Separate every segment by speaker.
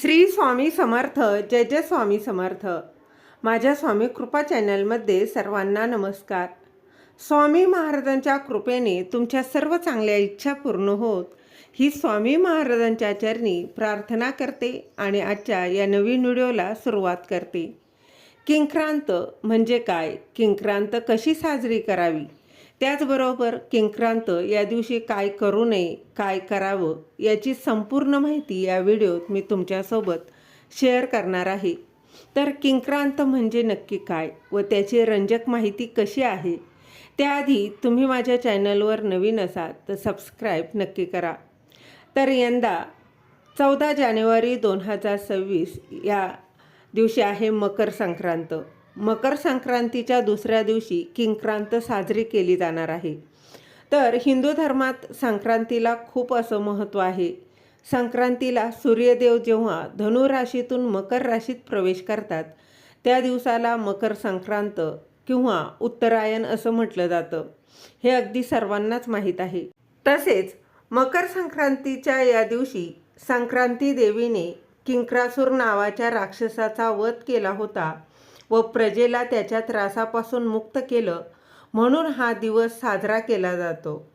Speaker 1: श्री स्वामी समर्थ जय जय स्वामी समर्थ. माझ्या स्वामी कृपा चॅनलमध्ये सर्वांना नमस्कार. स्वामी महाराजांच्या कृपेने तुमच्या सर्व चांगल्या इच्छा पूर्ण होत ही स्वामी महाराजांच्या चरणी प्रार्थना करते आणि आजच्या या नवीन व्हिडिओला सुरुवात करते. किंक्रांत म्हणजे काय? किंक्रांत कशी साजरी करावी? त्याचबरोबर किंक्रांत या दिवशी काय करू नये काय करावं याची संपूर्ण माहिती या व्हिडिओत मी तुमच्यासोबत शेअर करणार आहे. तर किंक्रांत म्हणजे नक्की काय व त्याची रंजक माहिती कशी आहे त्याआधी तुम्ही माझ्या चॅनलवर नवीन असाल तर सबस्क्राईब नक्की करा. तर यंदा चौदा जानेवारी दोन हजार सव्वीस या दिवशी आहे मकर संक्रांत. मकर संक्रांतीच्या दुसऱ्या दिवशी किंक्रांत साजरी केली जाणार आहे. तर हिंदू धर्मात संक्रांतीला खूप असं महत्त्व आहे. संक्रांतीला सूर्यदेव जेव्हा धनु राशीतून मकर राशीत प्रवेश करतात त्या दिवसाला मकर संक्रांत किंवा उत्तरायण असं म्हटलं जातं. हे अगदी सर्वांनाच माहीत आहे. तसेच मकर संक्रांतीच्या या दिवशी संक्रांती देवीने किंक्रासूर नावाच्या राक्षसाचा वध केला होता. व प्रजेला त्याच्या त्रासापासून मुक्त केलं म्हणून हा दिवस साजरा केला जातो.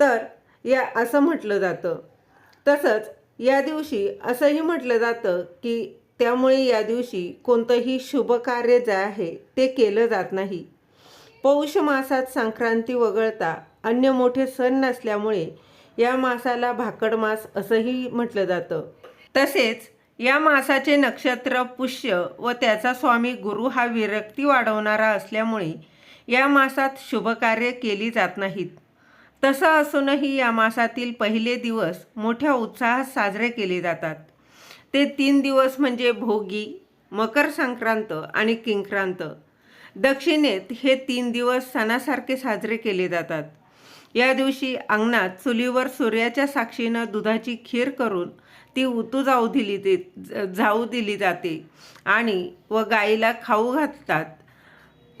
Speaker 1: तर या असं म्हटलं जातं. तसंच या दिवशी असंही म्हटलं जातं की त्यामुळे या दिवशी कोणतंही शुभ कार्य जे आहे ते केलं जात नाही. पौष मासात संक्रांती वगळता अन्य मोठे सण नसल्यामुळे या मासाला भाकड मास असंही म्हटलं जातं. तसेच या मासाचे नक्षत्र पुष्य व त्याचा स्वामी गुरु हा विरक्ती वाढवणारा असल्यामुळे या मासात शुभकार्य केली जात नाहीत. तसं असूनही या मासातील पहिले दिवस मोठ्या उत्साहात साजरे केले जातात. ते तीन दिवस म्हणजे भोगी मकर संक्रांत आणि किंक्रांत. दक्षिणेत हे तीन दिवस सणासारखे साजरे केले जातात. या दिवशी अंगणात चुलीवर सूर्याच्या साक्षीनं दुधाची खीर करून ती उतू जाऊ दिली ते जाऊ दिली जाते. आणि व गाईला खाऊ घालतात.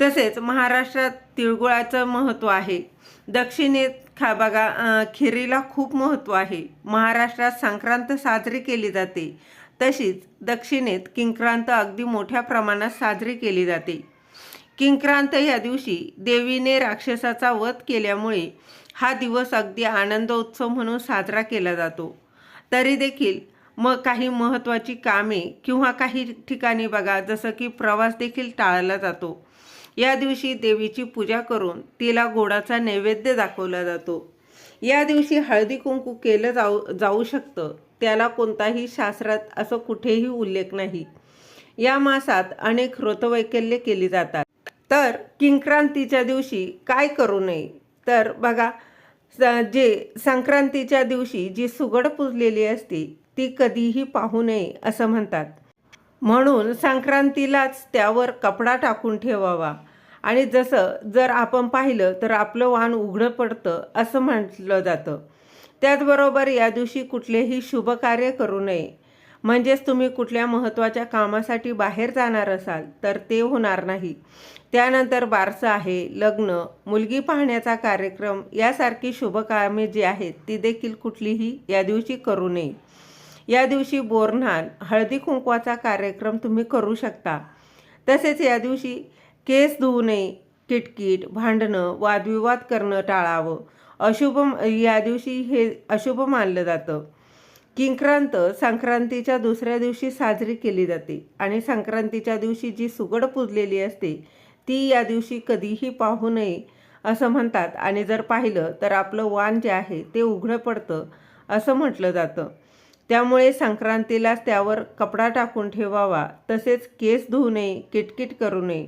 Speaker 1: तसेच महाराष्ट्रात तिळगुळाचं महत्त्व आहे. दक्षिणेत खा बघा खिरीला खूप महत्त्व आहे. महाराष्ट्रात संक्रांत साजरी केली जाते. तशीच दक्षिणेत किंक्रांत अगदी मोठ्या प्रमाणात साजरी केली जाते. किंक्रांत या दिवशी देवीने राक्षसाचा वध केल्यामुळे हा दिवस अगदी आनंदोत्सव म्हणून साजरा केला जातो. तरी देखील मग काही महत्त्वाची कामे किंवा काही ठिकाणी बघा जसं की प्रवास देखील टाळला जातो. या दिवशी देवीची पूजा करून तिला गोडाचा नैवेद्य दाखवला जातो. या दिवशी हळदी कुंकू केलं जाऊ जाऊ शकतं. त्याला कोणताही शास्त्रात असं कुठेही उल्लेख नाही. या मासात अनेक व्रतवैकल्ये केली जातात. तर किंक्रांतीच्या दिवशी काय करू नये? तर बघा जे संक्रांतीच्या दिवशी जी सुगड पुजलेली असते ती कधीही पाहू नये असं म्हणतात. म्हणून संक्रांतीलाच त्यावर कपडा टाकून ठेवावा. आणि जसं जर आपण पाहिलं तर आपलं वाण उघडं पडतं असं म्हटलं जातं. त्याचबरोबर या दिवशी कुठलेही शुभ कार्य करू नये. म्हणजेच तुम्ही कुठल्या महत्त्वाच्या कामासाठी बाहेर जाणार असाल तर ते होणार नाही. त्यानंतर बारसं आहे लग्न मुलगी पाहण्याचा कार्यक्रम यासारखी शुभकामे जी आहेत ती देखील कुठलीही या दिवशी करू नये. या दिवशी बोरन्हाण हळदी कुंकवाचा कार्यक्रम तुम्ही करू शकता. तसेच या दिवशी केस धुवू नये किटकिट भांडणं वादविवाद करणं टाळावं. अशुभ या दिवशी हे अशुभ मानलं जातं. किंक्रांत संक्रांतीच्या दुसऱ्या दिवशी साजरी केली जाते आणि संक्रांतीच्या दिवशी जी सुगड पुजलेली असते ती या दिवशी कधीही पाहू नये असं म्हणतात. आणि जर पाहिलं तर आपलं वाण जे आहे ते उघडं पडतं असं म्हटलं जातं. त्यामुळे संक्रांतीलाच त्यावर कपडा टाकून ठेवावा तसेच केस धुवू नये किटकिट करू नये.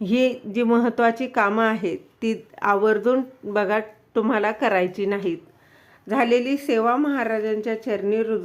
Speaker 1: ही जी महत्त्वाची कामं आहेत ती आवर्जून बघा तुम्हाला करायची नाहीत. झालेली सेवा महाराजांच्या चरणी रुजू